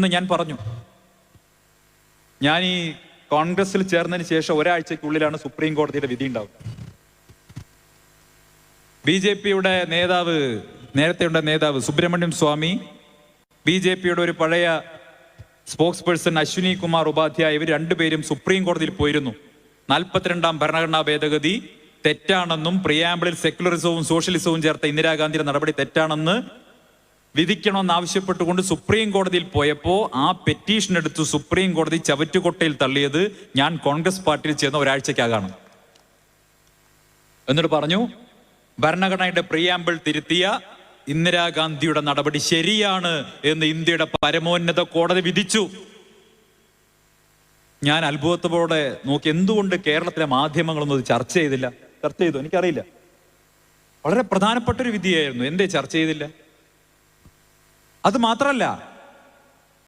എന്ന് ഞാൻ പറഞ്ഞു. ഞാൻ ഈ കോൺഗ്രസിൽ ചേർന്നതിന് ശേഷം ഒരാഴ്ചക്കുള്ളിലാണ് സുപ്രീം കോടതിയുടെ വിധി ഉണ്ടാവുക. ബി ജെ പിയുടെ നേതാവ് നേരത്തെയുള്ള നേതാവ് സുബ്രഹ്മണ്യം സ്വാമി ബി ജെ പിയുടെ ഒരു പഴയ സ്പോക്സ് പേഴ്സൺ അശ്വിനി കുമാർ ഉപാധ്യായ ഇവർ രണ്ടുപേരും സുപ്രീം കോടതിയിൽ പോയിരുന്നു. നാൽപ്പത്തിരണ്ടാം ഭരണഘടനാ ഭേദഗതി തെറ്റാണെന്നും പ്രിയാമ്പിളിൽ സെക്യുലറിസവും സോഷ്യലിസവും ചേർത്ത ഇന്ദിരാഗാന്ധിയുടെ നടപടി തെറ്റാണെന്ന് വിധിക്കണമെന്ന് ആവശ്യപ്പെട്ടുകൊണ്ട് സുപ്രീം കോടതിയിൽ പോയപ്പോൾ ആ പെറ്റീഷൻ എടുത്ത് സുപ്രീം കോടതി ചവറ്റുകൊട്ടയിൽ തള്ളിയത് ഞാൻ കോൺഗ്രസ് പാർട്ടിയിൽ ചേർന്ന ഒരാഴ്ചക്കകാണ് എന്നിട്ട് പറഞ്ഞു ഭരണഘടനയുടെ പ്രിയാമ്പിൾ തിരുത്തിയ ഇന്ദിരാഗാന്ധിയുടെ നടപടി ശരിയാണ് എന്ന് ഇന്ത്യയുടെ പരമോന്നത കോടതി വിധിച്ചു. ഞാൻ അത്ഭുതത്തോടെ നോക്കി എന്തുകൊണ്ട് കേരളത്തിലെ മാധ്യമങ്ങളൊന്നും ഇത് ചർച്ച ചെയ്തില്ല? ചർച്ച ചെയ്തു എനിക്കറിയില്ല. വളരെ പ്രധാനപ്പെട്ട ഒരു വിധിയായിരുന്നു എന്തേ ചർച്ച ചെയ്തില്ല? അത് മാത്രമല്ല